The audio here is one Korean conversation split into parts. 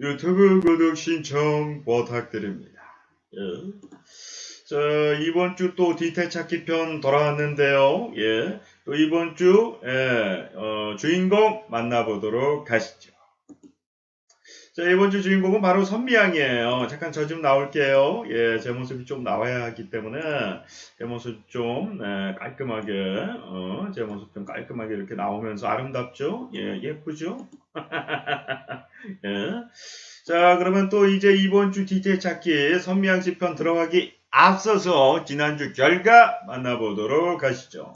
유튜브 구독 신청 부탁드립니다. 예. 자, 이번 주 또 디테 찾기 편 돌아왔는데요. 예. 또 이번 주, 예, 어, 주인공 만나보도록 하시죠. 자, 이번 주 주인공은 바로 선미양이에요. 잠깐 저 좀 나올게요. 예, 제 모습이 좀 나와야 하기 때문에 제 모습 좀 예, 깔끔하게, 어, 제 모습 좀 깔끔하게 이렇게 나오면서 아름답죠? 예, 예쁘죠? 예. 자, 그러면 또 이제 이번 주 디테일 찾기 선미양 씨 편 들어가기 앞서서 지난주 결과 만나보도록 하시죠.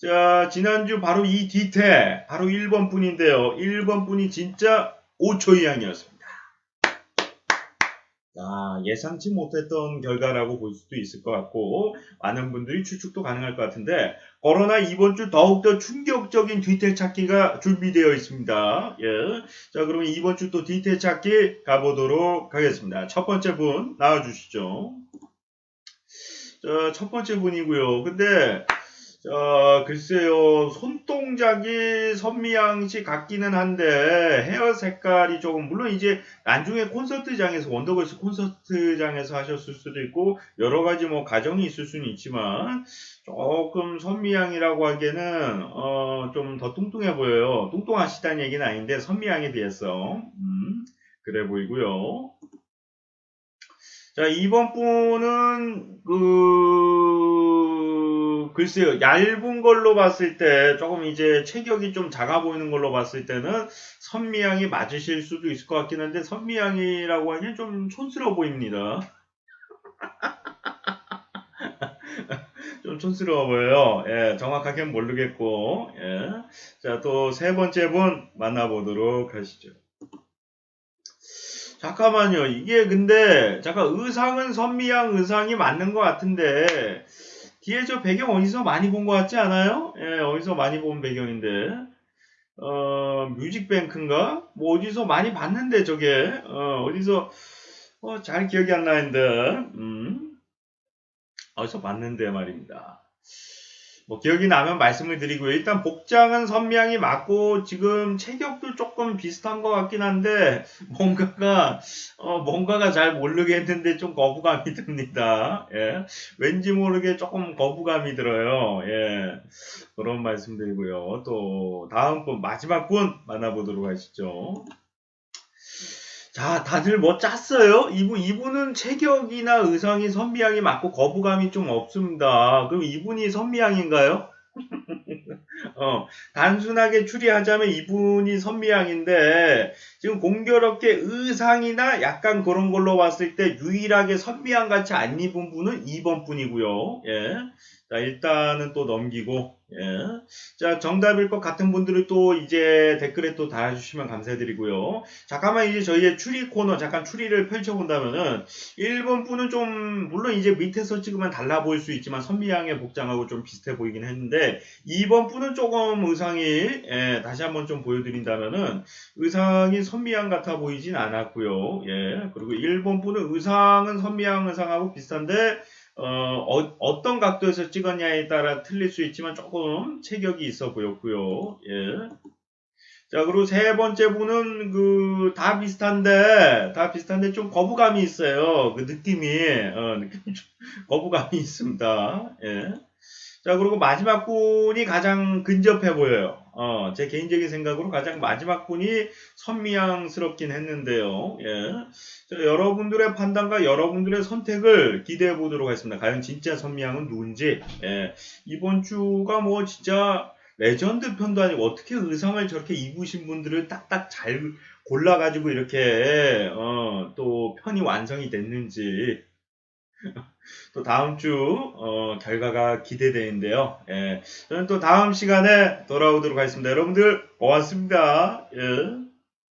자, 지난주 바로 이 디테, 바로 1번 분인데요. 1번 분이 진짜 5초 이상이었습니다. 아, 예상치 못했던 결과라고 볼 수도 있을 것 같고, 많은 분들이 추측도 가능할 것 같은데, 코로나 이번 주 더욱더 충격적인 디테일 찾기가 준비되어 있습니다. 예. 자, 그러면 이번 주또 디테일 찾기 가보도록 하겠습니다. 첫 번째 분 나와주시죠. 자, 첫 번째 분이고요. 근데, 자, 글쎄요, 손동작이 선미양 씨 같기는 한데, 헤어 색깔이 조금, 물론 이제 나중에 콘서트장에서, 원더걸스 콘서트장에서 하셨을 수도 있고, 여러 가지 뭐 가정이 있을 수는 있지만, 조금 선미양이라고 하기에는, 어, 좀 더 뚱뚱해 보여요. 뚱뚱하시다는 얘기는 아닌데, 선미양에 비해서, 음, 그래 보이고요. 자, 이번 분은, 그, 글쎄요, 얇은 걸로 봤을 때, 조금 이제 체격이 좀 작아 보이는 걸로 봤을 때는 선미양이 맞으실 수도 있을 것 같긴 한데, 선미양이라고 하기엔 좀 촌스러워 보입니다. 좀 촌스러워 보여요. 예, 정확하게는 모르겠고, 예. 자, 또 세 번째 분 만나보도록 하시죠. 잠깐만요. 이게 근데 잠깐 의상은 선미양 의상이 맞는 것 같은데 뒤에 저 배경 어디서 많이 본 것 같지 않아요? 예, 어디서 많이 본 배경인데 어 뮤직뱅크인가? 뭐 어디서 많이 봤는데 저게 어 어디서 어, 잘 기억이 안 나는데 음 어디서 봤는데 말입니다. 뭐 기억이 나면 말씀을 드리고요. 일단 복장은 선미양이 맞고 지금 체격도 조금 비슷한 것 같긴 한데 뭔가가 어, 뭔가가 잘 모르겠는데 좀 거부감이 듭니다. 예. 왠지 모르게 조금 거부감이 들어요. 예. 그런 말씀드리고요. 또 다음 분 마지막 분 만나보도록 하시죠. 자, 다들 뭐 짰어요? 이분, 이분은 체격이나 의상이 선미양이 맞고 거부감이 좀 없습니다. 그럼 이분이 선미양인가요? 어, 단순하게 추리하자면 이분이 선미양인데, 지금 공교롭게 의상이나 약간 그런 걸로 봤을 때 유일하게 선미양 같이 안 입은 분은 2번 분이고요. 예. 자, 일단은 또 넘기고, 예. 자, 정답일 것 같은 분들은 또 이제 댓글에 또 달아주시면 감사드리고요. 잠깐만 이제 저희의 추리 코너 잠깐 추리를 펼쳐본다면은 1번 분은 좀 물론 이제 밑에서 찍으면 달라 보일 수 있지만 선미양의 복장하고 좀 비슷해 보이긴 했는데 2번 분은 조금 의상이 예, 다시 한번 좀 보여드린다면은 의상이 선미양 같아 보이진 않았고요. 예, 그리고 1번 분은 의상은 선미양 의상하고 비슷한데 어, 어, 떤 각도에서 찍었냐에 따라 틀릴 수 있지만 조금 체격이 있어 보였고요. 예. 자, 그리고 세 번째 분은 그 다 비슷한데 다 비슷한데 좀 거부감이 있어요. 그 느낌이 어, 거부감이 있습니다. 예. 자, 그리고 마지막 분이 가장 근접해 보여요. 어, 제 개인적인 생각으로 가장 마지막 분이 선미양스럽긴 했는데요. 예. 자, 여러분들의 판단과 여러분들의 선택을 기대해 보도록 하겠습니다. 과연 진짜 선미양은 누군지. 예. 이번 주가 뭐 진짜 레전드 편도 아니고 어떻게 의상을 저렇게 입으신 분들을 딱딱 잘 골라가지고 이렇게 어, 또 편이 완성이 됐는지 또 다음 주 어, 결과가 기대되는데요. 예, 저는 또 다음 시간에 돌아오도록 하겠습니다. 여러분들 고맙습니다. 예.